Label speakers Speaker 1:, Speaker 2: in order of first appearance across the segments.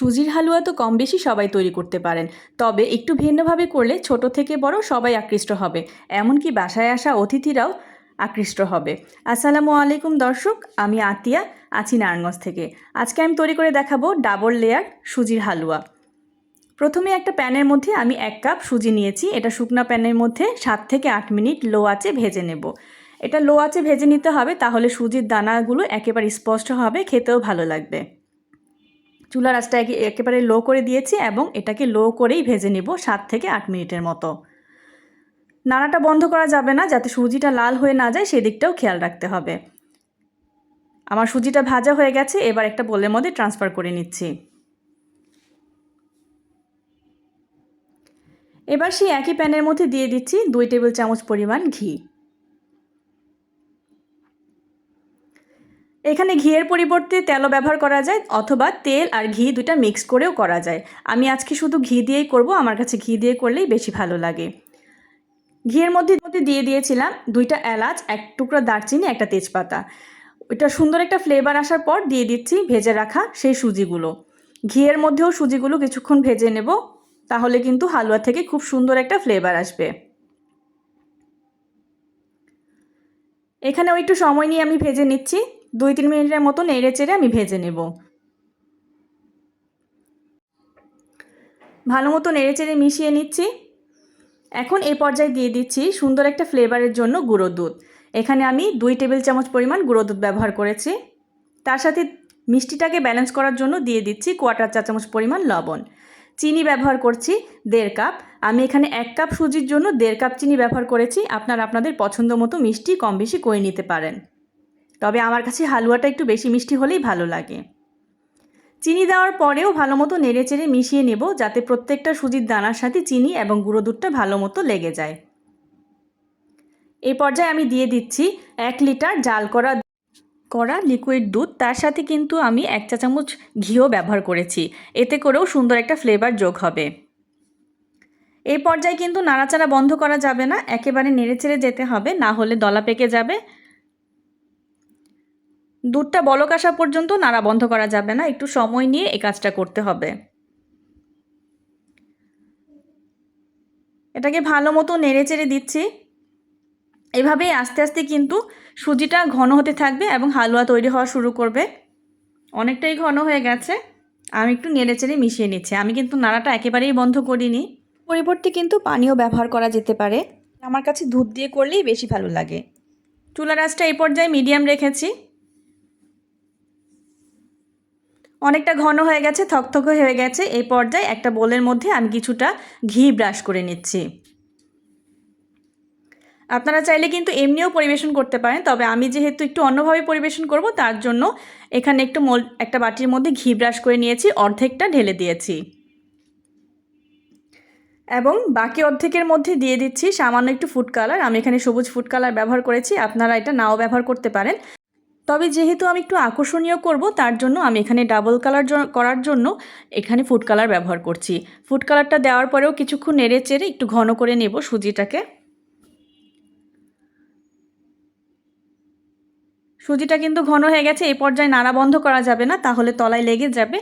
Speaker 1: সুজির হালুয়া তো কম বেশি সবাই তৈরি করতে পারেন। তবে একটু ভিন্নভাবে করলে ছোট থেকে বড় সবাই আকৃষ্ট হবে। এমনকি বাসায় আসা অতিথিরাও আকৃষ্ট হবে। আসসালামু আলাইকুম দর্শক, আমি আতিয়া, আছি নারায়ণগঞ্জ থেকে। আজকে আমি তৈরি করে দেখাবো ডাবল লেয়ার সুজির হালুয়া। প্রথমে একটা প্যানের মধ্যে আমি এক কাপ সুজি নিয়েছি। এটা শুকনা প্যানের মধ্যে সাত থেকে আট মিনিট লো আঁচে ভেজে নেব। এটা লো আঁচে ভেজে নিতে হবে, তাহলে সুজির দানাগুলো একেবারে স্পষ্ট হবে, খেতেও ভালো লাগবে। চুলার আঁচটা একে- একেবারে লো করে দিয়েছি এবং এটাকে লো করেই ভেজে নেব সাত থেকে আট মিনিটের মতো। নাড়াটা বন্ধ করা যাবে না, যাতে সুজিটা লাল হয়ে না যায়, সেদিকটাও খেয়াল রাখতে হবে। আমার সুজিটা ভাজা হয়ে গেছে, এবার একটা বোলের মধ্যে ট্রান্সফার করে নিচ্ছি। এবার সেই একই প্যানের মধ্যে দিয়ে দিচ্ছি দুই টেবিল চামচ পরিমাণ ঘি। এখানে ঘিয়ের পরিবর্তে তেলও ব্যবহার করা যায় অথবা তেল আর ঘি দুটা মিক্স করেও করা যায়। আমি আজকে শুধু ঘি দিয়েই করব, আমার কাছে ঘি দিয়ে করলেই বেশি ভালো লাগে। ঘিয়ের মধ্যে মধ্যে দিয়ে দিয়েছিলাম, দুইটা এলাচ, এক টুকরো দারচিনি, একটা তেজপাতা। ওইটা সুন্দর একটা ফ্লেভার আসার পর দিয়ে দিচ্ছি ভেজে রাখা সেই সুজিগুলো। ঘিয়ের মধ্যেও সুজিগুলো কিছুক্ষণ ভেজে নেব, তাহলে কিন্তু হালুয়া থেকে খুব সুন্দর একটা ফ্লেভার আসবে। এখানেও একটু সময় নিয়ে আমি ভেজে নিচ্ছি। দুই তিন মিনিটের মতো নেড়ে চেড়ে আমি ভেজে নেব। ভালো মতো নেড়ে চেড়ে মিশিয়ে নিচ্ছি। এখন এই পর্যায়ে দিয়ে দিচ্ছি সুন্দর একটা ফ্লেভারের জন্য গুঁড়ো দুধ। এখানে আমি দুই টেবিল চামচ পরিমাণ গুঁড়ো দুধ ব্যবহার করেছি। তার সাথে মিষ্টিটাকে ব্যালেন্স করার জন্য দিয়ে দিচ্ছি কোয়াটার চা চামচ পরিমাণ লবণ। চিনি ব্যবহার করছি দেড় কাপ। আমি এখানে এক কাপ সুজির জন্য দেড় কাপ চিনি ব্যবহার করেছি। আপনারা আপনাদের পছন্দ মতো মিষ্টি কম বেশি করে নিতে পারেন। তবে আমার কাছে হালুয়াটা একটু বেশি মিষ্টি হলেই ভালো লাগে। চিনি দেওয়ার পরেও ভালো মতো নেড়ে চেড়ে মিশিয়ে নেব যাতে প্রত্যেকটা সুজির দানার সাথে চিনি এবং গুঁড়ো দুধটা ভালো মতো লেগে যায়। এই পর্যায়ে আমি দিয়ে দিচ্ছি এক লিটার জাল করা করা লিকুইড দুধ। তার সাথে কিন্তু আমি এক চা চামচ ঘিও ব্যবহার করেছি। এতে করেও সুন্দর একটা ফ্লেভার যোগ হবে। এই পর্যায়ে কিন্তু নাড়াচাড়া বন্ধ করা যাবে না। একেবারে নেড়েচেড়ে যেতে হবে, না হলে দলা পেকে যাবে। দুধটা বলক আসা পর্যন্ত নাড়া বন্ধ করা যাবে না। একটু সময় নিয়ে এই কাজটা করতে হবে। এটাকে ভালো মতো নেড়ে চেড়ে দিচ্ছি। এভাবেই আস্তে আস্তে কিন্তু সুজিটা ঘন হতে থাকবে এবং হালুয়া তৈরি হওয়া শুরু করবে। অনেকটাই ঘন হয়ে গেছে। আমি একটু নেড়ে চেড়ে মিশিয়ে নিচ্ছি। আমি কিন্তু নাড়াটা একেবারেই বন্ধ করিনি। পরিবর্তে কিন্তু পানীয় ব্যবহার করা যেতে পারে। আমার কাছে দুধ দিয়ে করলেই বেশি ভালো লাগে। চুলা রাসটা এই পর্যায়ে মিডিয়াম রেখেছি। অনেকটা ঘন হয়ে গেছে, থকথকে হয়ে গেছে। এই পর্যায়ে একটা বোলের মধ্যে আমি কিছুটা ঘি ব্রাশ করে নিচ্ছি। আপনারা চাইলে কিন্তু এমনিও পরিবেশন করতে পারেন, তবে আমি যেহেতু একটু অন্যভাবে পরিবেশন করব, তার জন্য এখানে একটু মোল একটা বাটির মধ্যে ঘি ব্রাশ করে নিয়েছি, অর্ধেকটা ঢেলে দিয়েছি। এবং বাকি অর্ধেকের মধ্যে দিয়ে দিচ্ছি সামান্য একটু ফুড কালার। আমি এখানে সবুজ ফুড কালার ব্যবহার করেছি, আপনারা এটা নাও ব্যবহার করতে পারেন। তবে যেহেতু আমি একটু আকর্ষণীয় করব, তার জন্য আমি এখানে ডাবল কালার করার জন্য এখানে ফুড কালার ব্যবহার করছি। ফুড কালারটা দেওয়ার পরেও কিছুক্ষণ নেড়ে চেড়ে একটু ঘন করে নেব সুজিটাকে। সুজিটা কিন্তু ঘন হয়ে গেছে এই পর্যায়ে নাড়া বন্ধ করা যাবে না, তাহলে তলায় লেগে যাবে।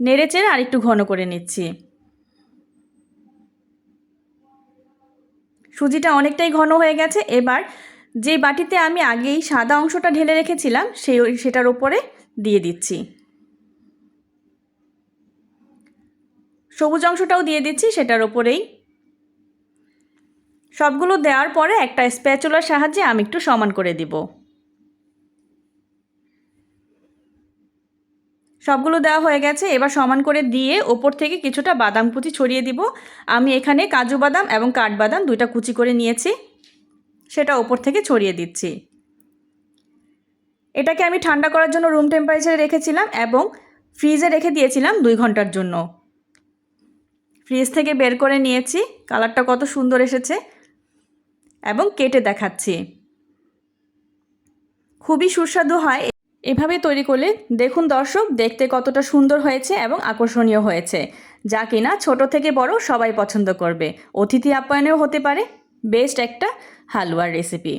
Speaker 1: নেড়ে চেড়ে আর একটু ঘন করে নিচ্ছি। সুজিটা অনেকটাই ঘন হয়ে গেছে, এবার যে বাটিতে আমি আগেই সাদা অংশটা ঢেলে রেখেছিলাম, সেই সেটার ওপরে দিয়ে দিচ্ছি। সবুজ অংশটাও দিয়ে দিচ্ছি, সেটার ওপরেই সবগুলো দেওয়ার পরে একটা স্প্যাচুলার সাহায্যে আমি একটু সমান করে দিব। সবগুলো দেওয়া হয়ে গেছে, এবার সমান করে দিয়ে ওপর থেকে কিছুটা বাদাম কুচি ছড়িয়ে দিব। আমি এখানে কাজু বাদাম এবং কাঠবাদাম দুইটা কুচি করে নিয়েছি। সেটা ওপর থেকে ছড়িয়ে দিচ্ছি। এটাকে আমি ঠান্ডা করার জন্য রুম টেম্পারেচারে রেখেছিলাম এবং ফ্রিজে রেখে দিয়েছিলাম দুই ঘণ্টার জন্য। ফ্রিজ থেকে বের করে নিয়েছি কালারটা কত সুন্দর এসেছে এবং কেটে দেখাচ্ছি। খুবই সুস্বাদু হয়। এভাবে তৈরি করলে, দেখুন দর্শক, দেখতে কতটা সুন্দর হয়েছে এবং আকর্ষণীয় হয়েছে। যা কিনা ছোট থেকে বড় সবাই পছন্দ করবে। অতিথি আপ্যায়নেও হতে পারে। বেস্ট একটা হালুয়ার রেসিপি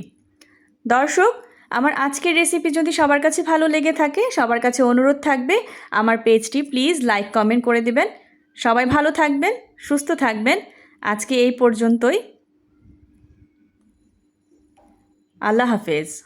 Speaker 1: দর্শক, আমার আজকের রেসিপি যদি সবার কাছে ভালো লেগে থাকে, সবার কাছে অনুরোধ থাকবে, আমার পেজটি প্লিজ লাইক কমেন্ট করে দেবেন। সবাই ভালো থাকবেন, সুস্থ থাকবেন। আজকে এই পর্যন্তই। আল্লাহ হাফেজ।